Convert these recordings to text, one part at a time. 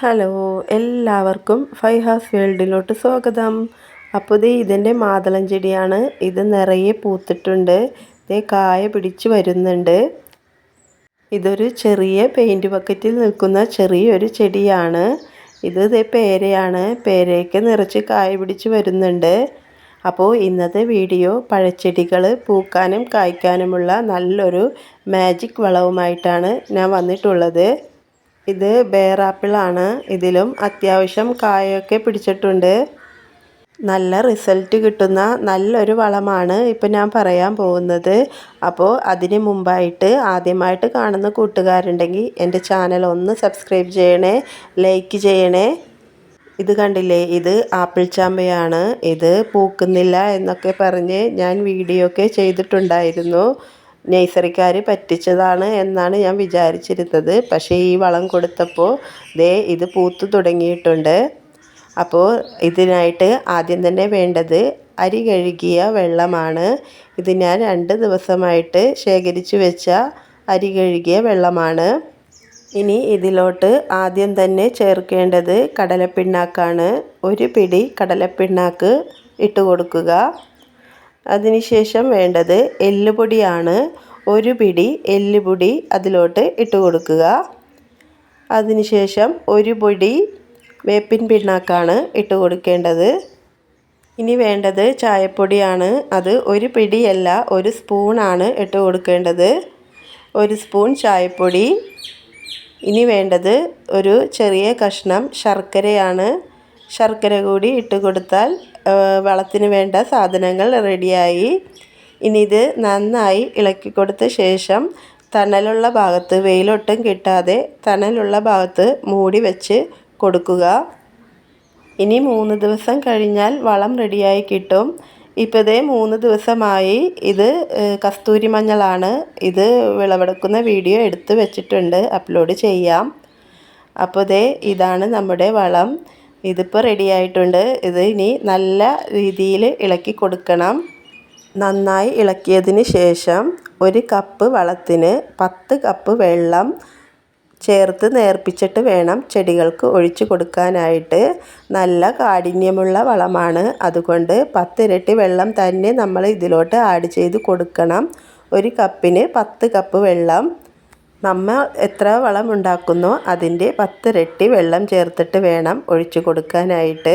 Hello എല്ലാവർക്കും ഫൈഹാസ് വേൾഡിലോട്ട് സ്വാഗതം. അപ്പോൾ ഇത് ഇതിന്റെ മാതളം ചെടിയാണ്. ഇത് നിറയെ പൂത്തിട്ടുണ്ട്. ഇത് കായ പിടിച്ച് വരുന്നുണ്ട്. ഇതൊരു ചെറിയ പെയിന്റ് ബക്കറ്റിൽ നിൽക്കുന്ന ചെറിയൊരു ചെടിയാണ്. ഇത് ഇതേ പേരയാണ്. പേരയ്ക്ക് നിറച്ച് കായ പിടിച്ച് വരുന്നുണ്ട്. അപ്പോൾ ഇന്നത്തെ വീഡിയോ പഴച്ചെടികൾ പൂക്കാനും കായ്ക്കാനുമുള്ള നല്ലൊരു മാജിക് വളവുമായിട്ടാണ് ഞാൻ വന്നിട്ടുള്ളത്. ഇത് ബേറാപ്പിളാണ്. ഇതിലും അത്യാവശ്യം കായൊക്കെ പിടിച്ചിട്ടുണ്ട്. നല്ല റിസൾട്ട് കിട്ടുന്ന നല്ലൊരു വളമാണ് ഇപ്പം ഞാൻ പറയാൻ പോകുന്നത്. അപ്പോൾ അതിന് മുമ്പായിട്ട് ആദ്യമായിട്ട് കാണുന്ന കൂട്ടുകാരുണ്ടെങ്കിൽ എന്റെ ചാനൽ ഒന്ന് സബ്സ്ക്രൈബ് ചെയ്യണേ ലൈക്ക് ചെയ്യണേ. ഇത് കണ്ടില്ലേ? ഇത് ആപ്പിൾ ചാമ്പയാണ്. ഇത് പൂക്കുന്നില്ല എന്നൊക്കെ പറഞ്ഞ് ഞാൻ വീഡിയോ ഒക്കെ ചെയ്തിട്ടുണ്ടായിരുന്നു. നേഴ്സറിക്കാർ പറ്റിച്ചതാണ് എന്നാണ് ഞാൻ വിചാരിച്ചിരുന്നത്. പക്ഷേ ഈ വളം കൊടുത്തപ്പോൾ ദേ ഇത് പൂത്തു തുടങ്ങിയിട്ടുണ്ട്. അപ്പോൾ ഇതിനായിട്ട് ആദ്യം തന്നെ വേണ്ടത് അരി കഴുകിയ വെള്ളമാണ്. ഇത് ഞാൻ രണ്ട് ദിവസമായിട്ട് ശേഖരിച്ചു വെച്ച അരി കഴുകിയ വെള്ളമാണ്. ഇനി ഇതിലോട്ട് ആദ്യം തന്നെ ചേർക്കേണ്ടത് കടലപ്പിണ്ണാക്കാണ്. ഒരു പിടി കടലപ്പിണ്ണാക്ക് ഇട്ട് കൊടുക്കുക. അതിനുശേഷം വേണ്ടത് എല്ലുപൊടിയാണ്. ഒരു പിടി എല്ലുപൊടി അതിലോട്ട് ഇട്ട് കൊടുക്കുക. അതിനുശേഷം ഒരു പൊടി വേപ്പിൻ പിണ്ണാക്കാണ് ഇട്ട് കൊടുക്കേണ്ടത്. ഇനി വേണ്ടത് ചായപ്പൊടിയാണ്. അത് ഒരു പിടിയല്ല ഒരു സ്പൂണാണ് ഇട്ട് കൊടുക്കേണ്ടത്. ഒരു സ്പൂൺ ചായപ്പൊടി. ഇനി വേണ്ടത് ഒരു ചെറിയ കഷ്ണം ശർക്കരയാണ്. ശർക്കര കൂടി ഇട്ട് കൊടുത്താൽ വളത്തിന് വേണ്ട സാധനങ്ങൾ റെഡിയായി. ഇനി ഇത് നന്നായി ഇളക്കി കൊടുത്ത ശേഷം തണലുള്ള ഭാഗത്ത് വെയിലൊട്ടും കിട്ടാതെ തണലുള്ള ഭാഗത്ത് മൂടി വെച്ച് കൊടുക്കുക. ഇനി മൂന്ന് ദിവസം കഴിഞ്ഞാൽ വളം റെഡിയായി കിട്ടും. ഇപ്പോൾ മൂന്ന് ദിവസമായി ഇത് കസ്തൂരി മഞ്ഞളാണ്. ഇത് വിളവെടുക്കുന്ന വീഡിയോ എടുത്ത് വെച്ചിട്ടുണ്ട് അപ്ലോഡ് ചെയ്യാം. അപ്പോൾ ഇതേ ഇതാണ് നമ്മുടെ വളം. ഇതിപ്പോൾ റെഡി ആയിട്ടുണ്ട്. ഇത് ഇനി നല്ല രീതിയിൽ ഇളക്കി കൊടുക്കണം. നന്നായി ഇളക്കിയതിന് ശേഷം ഒരു കപ്പ് വളത്തിന് പത്ത് കപ്പ് വെള്ളം ചേർത്ത് നേർപ്പിച്ചിട്ട് വേണം ചെടികൾക്ക് ഒഴിച്ചു കൊടുക്കാനായിട്ട്. നല്ല കാഠിന്യമുള്ള വളമാണ്. അതുകൊണ്ട് പത്തിരട്ടി വെള്ളം തന്നെ നമ്മൾ ഇതിലോട്ട് ആഡ് ചെയ്ത് കൊടുക്കണം. ഒരു കപ്പിന് പത്ത് കപ്പ് വെള്ളം നമ്മൾ എത്ര വളം ഉണ്ടാക്കുന്നോ അതിന്റെ പത്തിരട്ടി വെള്ളം ചേർത്തിട്ട് വേണം ഒഴിച്ചു കൊടുക്കാനായിട്ട്.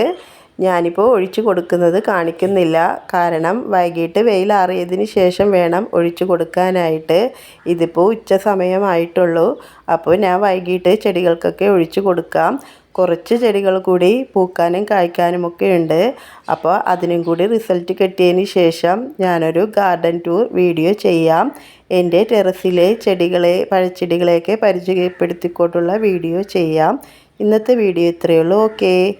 ഞാനിപ്പോൾ ഒഴിച്ചു കൊടുക്കുന്നത് കാണിക്കുന്നില്ല. കാരണം വൈകിട്ട് വെയിലാറിയതിന് ശേഷം വേണം ഒഴിച്ചു കൊടുക്കാനായിട്ട്. ഇതിപ്പോൾ ഉച്ച സമയമായിട്ടുള്ളൂ. അപ്പോൾ ഞാൻ വൈകിട്ട് ചെടികൾക്കൊക്കെ ഒഴിച്ചു കൊടുക്കാം. കുറച്ച് ചെടികൾ കൂടി പൂക്കാനും കായ്ക്കാനും ഒക്കെ ഉണ്ട്. അപ്പോൾ അതിനും കൂടി റിസൾട്ട് കിട്ടിയതിന് ശേഷം ഞാനൊരു ഗാർഡൻ ടൂർ വീഡിയോ ചെയ്യാം. എന്റെ ടെറസിലെ ചെടികളെ പഴച്ചെടികളെയൊക്കെ പരിചയപ്പെടുത്തിക്കൊണ്ടുള്ള വീഡിയോ ചെയ്യാം. ഇന്നത്തെ വീഡിയോ ഇത്രയേ ഉള്ളൂ. ഓക്കേ.